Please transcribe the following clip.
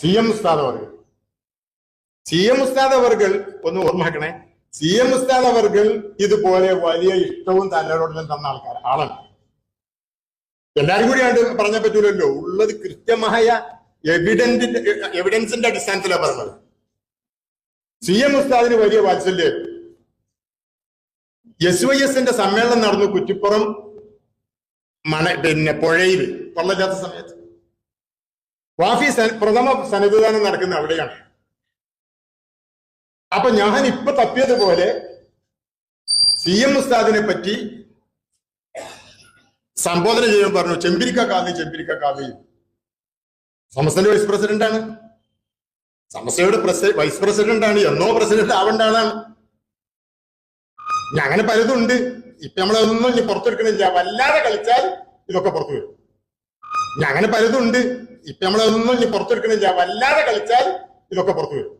C M ഉസ്താദ് അവർകൾ C M ഉസ്താദ് അവർകൾ ഒന്ന് ഓർമ്മാക്കണേ സി എം ഉസ്താദ് അവർകൾ ഇതുപോലെ വലിയ ഇഷ്ടവും തന്നോടും തന്ന ആൾക്കാർ ആളാണ്. എല്ലാരും കൂടി ആണ്ട് പറഞ്ഞ പറ്റൂലല്ലോ. ഉള്ളത് കൃത്യമായ എവിഡന്റിന്റെ എവിഡൻസിന്റെ അടിസ്ഥാനത്തിലാണ് പറഞ്ഞത്. സി എം ഉസ്താദിന് വലിയ വാത്സല്യം. എസ് വൈ എസിന്റെ സമ്മേളനം നടന്നു കുറ്റിപ്പുറം മണ പിന്നെ പുഴയിൽ വെള്ളമില്ലാത്ത സമയത്ത്. വാഫി പ്രഥമ സന്നിധാനം നടക്കുന്ന അവിടെയാണ്. അപ്പൊ ഞാൻ ഇപ്പൊ തപ്പിയതുപോലെ സി എം ഉസ്താദിനെ പറ്റി സംബോധന ചെയ്യാൻ പറഞ്ഞു. ചെമ്പിരിക്ക കാവി ചെമ്പിരിക്ക കാവി സമസ്തന്റെ വൈസ് പ്രസിഡന്റ് ആണ്. സമസ്തയുടെ വൈസ് പ്രസിഡന്റ് ആണ്. എന്നോ പ്രസിഡന്റ് ആവേണ്ട ആളാണ് അങ്ങനെ പലതുണ്ട്. ഇപ്പൊ നമ്മളതൊന്നും ഇനി പുറത്തെടുക്കണില്ല. വല്ലാതെ കളിച്ചാൽ ഇതൊക്കെ പുറത്തു വരും. ഞാൻ അങ്ങനെ പലതുണ്ട്. ഇപ്പൊ നമ്മളൊന്നും ഇനി പുറത്തെടുക്കണില്ല. വല്ലാതെ കളിച്ചാൽ ഇതൊക്കെ പുറത്തു വരും.